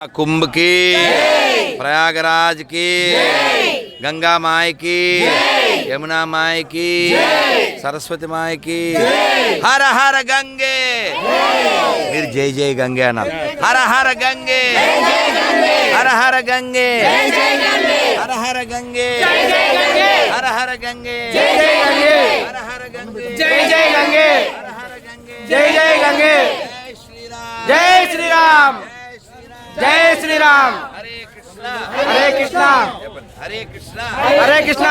कुंभ की प्रयागराज की गंगा माई की यमुना माई की सरस्वती माई की हर हर गंगे फिर जय जय गंगे अनाथ हर हर गंगे हर हर गंगे हर हर गंगे हर हर गंगे हर हर गंगे जय जय गंगे हर हर गंगे जय जय गंगे जय श्री राम जय श्री राम జై శ్రీరామ్. హరే కృష్ణ. హరే కృష్ణ. హరే కృష్ణ.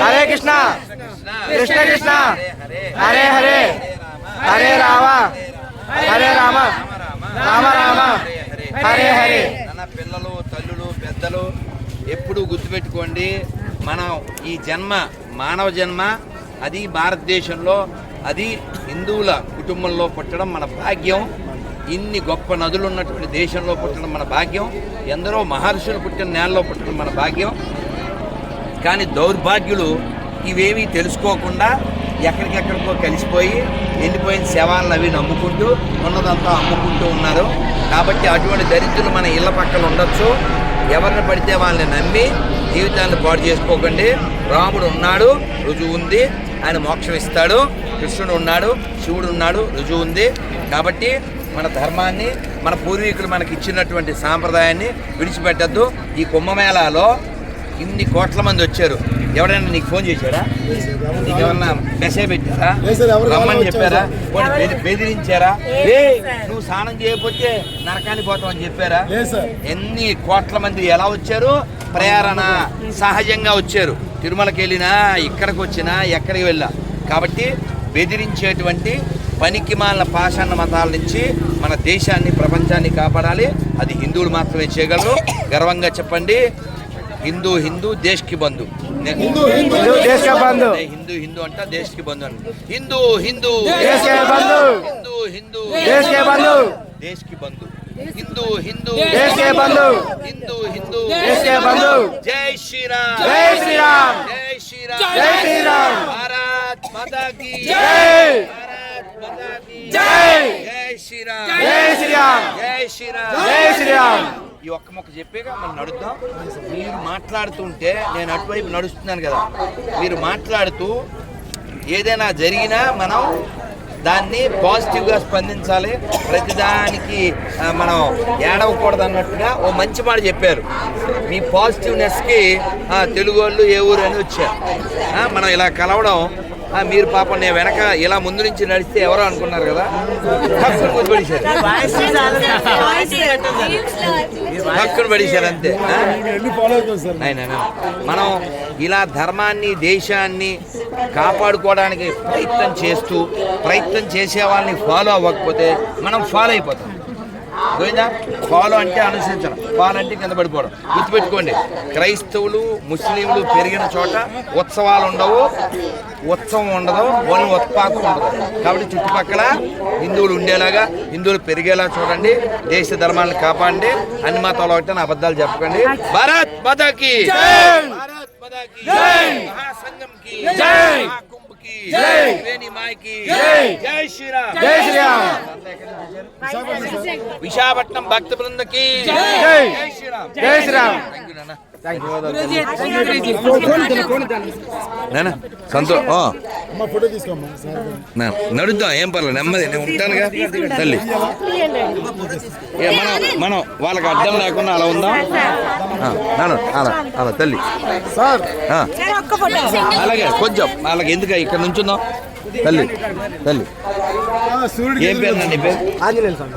హరే కృష్ణ. కృష్ణ. కృష్ణ హరే హరే. హరే రామ. హరే రామ. రామ రామ. హరే హరే. పిల్లలు తల్లులు పెద్దలు ఎప్పుడు గుర్తుపెట్టుకోండి మనం ఈ జన్మ మానవ జన్మ అది భారతదేశంలో అది హిందువుల కుటుంబంలో పుట్టడం మన భాగ్యం. ఇన్ని గొప్ప నదులు ఉన్నటువంటి దేశంలో పుట్టడం మన భాగ్యం. ఎందరో మహర్షులు పుట్టిన నేలలో పుట్టడం మన భాగ్యం. కానీ దౌర్భాగ్యులు ఇవేమీ తెలుసుకోకుండా ఎక్కడికెక్కడికో కలిసిపోయి ఎండిపోయిన శవాలను అవి నమ్ముకుంటూ ఉన్నదంతా అమ్ముకుంటూ ఉన్నారు. కాబట్టి అటువంటి దరిద్రులు మన ఇళ్ళ పక్కన ఉండొచ్చు. ఎవరిని పడితే వాళ్ళని నమ్మి జీవితాన్ని పాడు చేసుకోకండి. రాముడు ఉన్నాడు రుజువు ఉంది. ఆయన మోక్షం ఇస్తాడు. కృష్ణుడు ఉన్నాడు శివుడు ఉన్నాడు రుజువు ఉంది. కాబట్టి మన ధర్మాన్ని మన పూర్వీకులు మనకి ఇచ్చినటువంటి సాంప్రదాయాన్ని విడిచిపెట్టద్దు. ఈ కుంభమేళాలో ఇన్ని కోట్ల మంది వచ్చారు. ఎవరైనా నీకు ఫోన్ చేశారా? నీకు ఏమన్నా మెసేజ్ పెట్టారా? రమ్మని చెప్పారా? బెదిరించారా? ఏ నువ్వు స్నానం చేయకపోతే నరకానికి పోతావని చెప్పారా? లేదు సార్. ఎన్ని కోట్ల మంది ఎలా వచ్చారు? ప్రేరణ సహజంగా వచ్చారు. తిరుమలకి వెళ్ళినా ఇక్కడికి వచ్చినా ఎక్కడికి వెళ్ళా కాబట్టి బెదిరించేటువంటి పనికిమాలిన పాషాణ మతాల నుంచి మన దేశాన్ని ప్రపంచాన్ని కాపాడాలి. అది హిందువులు మాత్రమే చేయగలరు. గర్వంగా చెప్పండి. హిందూ హిందూ దేశ్కి బంధు. హిందూ హిందూ అంట దేశ్కి బంధు అని. హిందూ హిందూ హిందూ హిందూ దేశ్కి బంధు. హిందూ హిందూ హిందూ హిందూ జై శ్రీరామ్. జై శ్రీరామ్. జై శ్రీరామ్. జై శ్రీరామ్. భారత్ మాతా జై. జై! జై శ్రీరామ్. జై శ్రీరామ్. ఈ ఒక్క మొక్క చెప్పేగా మనం నడుద్దాం. మీరు మాట్లాడుతుంటే నేను అటువైపు నడుస్తున్నాను కదా. మీరు మాట్లాడుతూ ఏదైనా జరిగినా మనం దాన్ని పాజిటివ్గా స్పందించాలి. ప్రతిదానికి మనం ఏడవకూడదు అన్నట్టుగా ఓ మంచి మాట చెప్పారు. మీ పాజిటివ్నెస్కి తెలుగు వాళ్ళు ఏ ఊరు అని వచ్చారు. మనం ఇలా కలవడం మీరు పాపం నేను వెనక ఇలా ముందు నుంచి నడిస్తే ఎవరో అనుకున్నారు కదా? హక్కును ముద్దుపడేశారు. హక్కును పడేశారు అంతే. ఆయన మనం ఇలా ధర్మాన్ని దేశాన్ని కాపాడుకోవడానికి ప్రయత్నం చేస్తూ ప్రయత్నం చేసే వాళ్ళని ఫాలో అవ్వకపోతే మనం ఫాలో అయిపోతాం. పోయిందా ఫాలో అంటే అనుసరించడం. ఫాలో అంటే కింద పడిపోవడం. గుర్తుపెట్టుకోండి క్రైస్తవులు ముస్లింలు పెరిగిన చోట ఉత్సవాలు ఉండవు. ఉత్సవం ఉండదు వాళ్ళు ఉత్పాకు ఉండదు. కాబట్టి చుట్టుపక్కల హిందువులు ఉండేలాగా హిందువులు పెరిగేలా చూడండి దేశ ధర్మాలను కాపాడండి అన్ని మతాలు ఒకటి అబద్ధాలు చెప్పకండి. భారత్ మతాకి జై శ్రీరామ్! జై శ్రీరామ్! విశాఖపట్నం భక్త బృందకి జై! శ్రీరామ్. జై నడుద్దాం ఏం పర్లేదు నెమ్మది నేను ఉంటానుగా. తల్లి. మనం మనం వాళ్ళకి అర్థం లేకుండా అలా ఉందాం? అలా అలా తల్లి. సార్. ఆ, ఒక్క ఫోటో అలాగే కొంచెం వాళ్ళకి ఎందుకు ఇక్కడ నుంచుందాం తల్లి తల్లి. సూర్యుడికి ఏం పేరు? నీ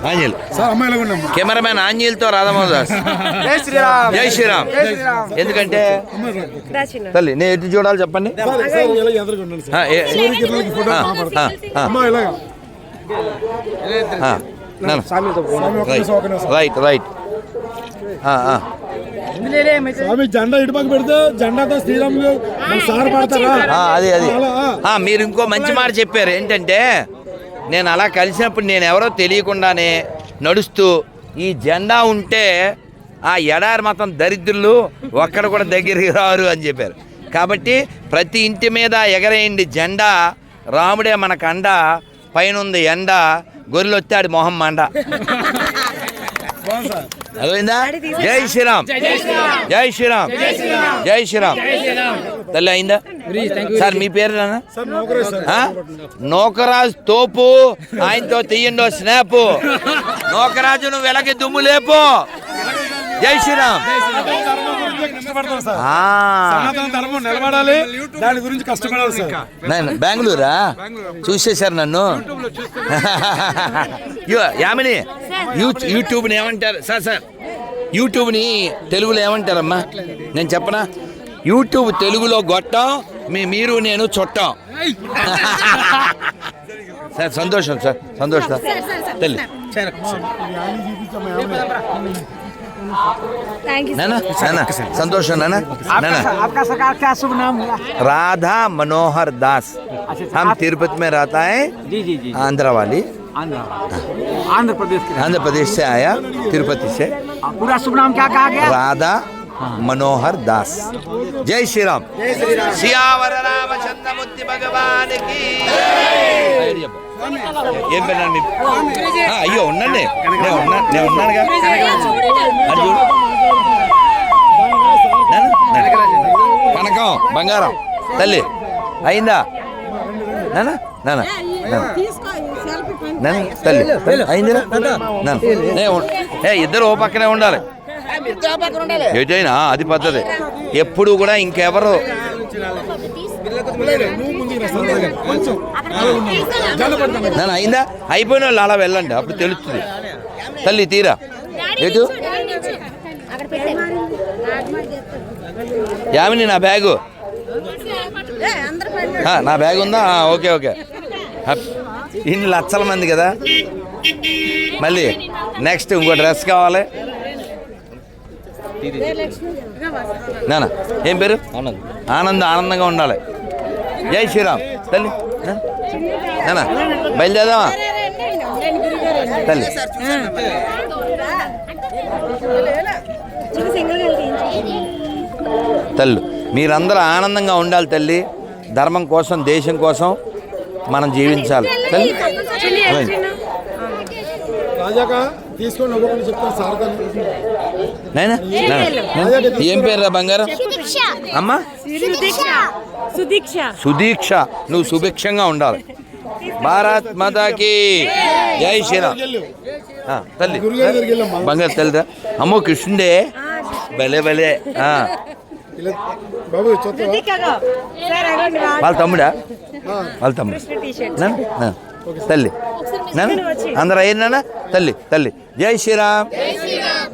ఆంజనేయులు. సార్ ఉన్నామ్మా కెమెరామ్యాన్ రాధామోహన్ దాస్ జై శ్రీరామ్. జై శ్రీరామ్. జై శ్రీరామ్. ఎందుకంటే? తల్లి నేను ఎటు చూడాలి చెప్పండి? Right right. స్వామి జెండా ఇటు పక్క పెడితే జెండాతో శ్రీరాములు సార్ పడతారా? అది అది. మీరు ఇంకో మంచి మాట చెప్పారు. ఏంటంటే నేను అలా కలిసినప్పుడు నేను ఎవరో తెలియకుండానే నడుస్తూ ఈ జెండా ఉంటే ఆ ఎడారి మతం దరిద్రులు ఒక్కడ కూడా దగ్గరికి రారు అని చెప్పారు. కాబట్టి ప్రతి ఇంటి మీద ఎగరేయండి జెండా రాముడే మనకు అండ పైన ఉంది ఎండ గొర్రెలు వచ్చాడు మొహం మండ. అదైందా జై శ్రీరామ్. జై శ్రీరామ్. జై శ్రీరామ్. తల్లి అయిందా? సార్ మీ పేరు నాన్న? సార్ నౌకరే సార్. ఆ? నోకరాజు తోపు. ఆయనతో తీయండో స్నాప్. నోకరాజు నువ్వు వెలకి దుమ్ము లేపు. జై శ్రీరామ్. కష్టపడతాం సార్. ఆ, సనాతన ధర్మం నిలబడాలి. దాని గురించి కష్టపడాలి సార్. నేను బెంగళూరా? చూసేశారు నన్ను. యో, యామిని యూ- యూట్యూబ్ని ఏమంటారు? సార్ సార్ యూట్యూబ్ని తెలుగులో ఏమంటారమ్మా? నేను చెప్పనా? యూట్యూబ్ తెలుగులో గొట్టం మీ మీరు నేను చుట్టం. సార్ సంతోషం సార్ సంతోషం. संतोष है ना ना आपका सरकार क्या शुभ नाम राधा मनोहर दास। अच्छा, अच्छा। हम तिरुपति में रहता है जी जी जी। आंध्रा वाली। आंध्र प्रदेश आंध्र प्रदेश से आया तिरुपति से। पूरा शुभ नाम क्या कहा गया? राधा మనోహర్ దాస్. జై శ్రీరామ్. సియావర రామచంద్రమూర్తి భగవానికి. ఏం పెళ్ళండి అయ్యో ఉండండి నేను ఉన్నా నేను ఉన్నాను కదా కనకం బంగారం. తల్లి అయిందా? నానా నానా తల్లి తల్లి అయిందిరా ఏ ఇద్దరు ఓ పక్కనే ఉండాలి. ఎటైనా అది పద్ధతి. ఎప్పుడు కూడా ఇంకెవరు? అయిందా? అయిపోయిన వాళ్ళు అలా వెళ్ళండి. అప్పుడు తెలుస్తుంది. తల్లి తీరా. ఎటు యామిని నా బ్యాగు. నా బ్యాగ్ ఉందా? Okay okay. ఇన్ని లక్షల మంది కదా? మళ్ళీ నెక్స్ట్ ఇంకో డ్రెస్ కావాలి. నానా ఏం పేరు ఆనంద్ ఆనంద్ ఆనందంగా ఉండాలి జై శ్రీరామ్ తల్లి నానా బయలుదేరదామా తల్లి తల్లు మీరందరూ ఆనందంగా ఉండాలి తల్లి ధర్మం కోసం దేశం కోసం మనం జీవించాలి తల్లి? రాజాక తీసుకొని చెప్తాను సార్ ఏం పేరు రా బంగారం? అమ్మా? సుదీక్ష. సుదీక్ష. సుదీక్ష. నువ్వు సుభిక్షంగా ఉండాలి. భారత్ మాతాకి. జై శ్రీరామ్. తల్లి. బంగారు తల్లిదా? అమ్మో కృష్ణుడే. భలే భలే. బాబు చూస్తావా వాళ్ళ తమ్ముడా? వాళ్ళ తమ్ముడు. తల్లి? అందరూ నాన్న? తల్లి తల్లి. జై శ్రీరామ్.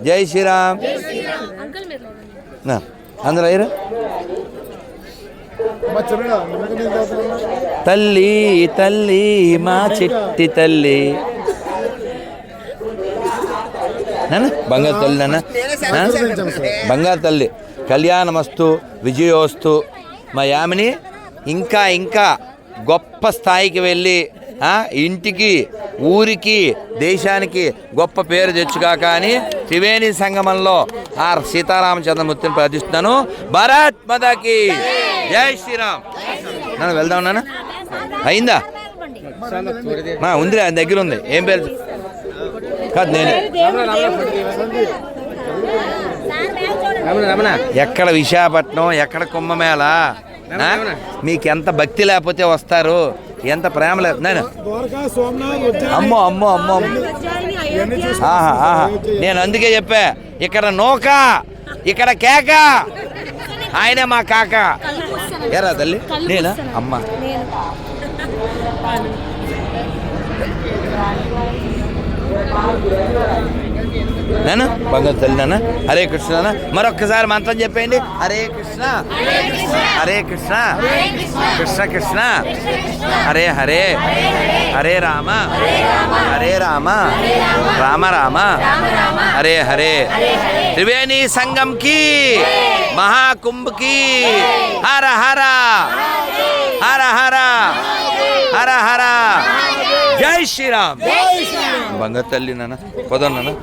జై శ్రీరామ్ నా అందరూ అయ్యారు మా చిన్నగా నిమ్మకాయ నీళ్ళు తాగుతావా? తల్లి తల్లి మా చిట్టి తల్లి నాన్న బంగారు తల్లి నాన్న నాన్న? బంగారు తల్లి కళ్యాణమస్తు విజయోస్తు మా యామిని ఇంకా ఇంకా గొప్ప స్థాయికి వెళ్ళి ఆ, ఇంటికి ఊరికి దేశానికి గొప్ప పేరు తెచ్చుగాక అని త్రివేణి సంగమంలో ఆ సీతారామచంద్రమూర్తిని ప్రార్థిస్తున్నాను. భారత్ మదాకి జై శ్రీరామ్. నన్ను వెళ్దాం నాన్న. అయిందా? మా ఉంది ఆయన దగ్గర ఉంది ఏం పేరు? కాదు నేను. ఎక్కడ విశాఖపట్నం ఎక్కడ కుంభమేళ? మీకు ఎంత భక్తి లేకపోతే వస్తారు? ఎంత ప్రేమ లేదు. నేను అమ్మో అమ్మో అమ్మో. ఆహా ఆహా. నేను అందుకే చెప్పా ఇక్కడ నోక ఇక్కడ కేక. ఆయనే మా కాక. ఏరా తల్లి? నేనా? అమ్మ. నేను? బంగారు తల్లి నాన్న హరే కృష్ణ నాన్న మరొక్కసారి మంత్రం చెప్పేయండి. హరే కృష్ణ. హరే కృష్ణ. కృష్ణ కృష్ణ. హరే హరే. హరే రామ. హరే రామ. రామ రామ. హరే హరే. త్రివేణి సంగం కి. మహాకుంభ్కి హర హర. హర హర. హర హర. జై శ్రీరామ్. బంగారు తల్లి నాన్న పదం నాన్న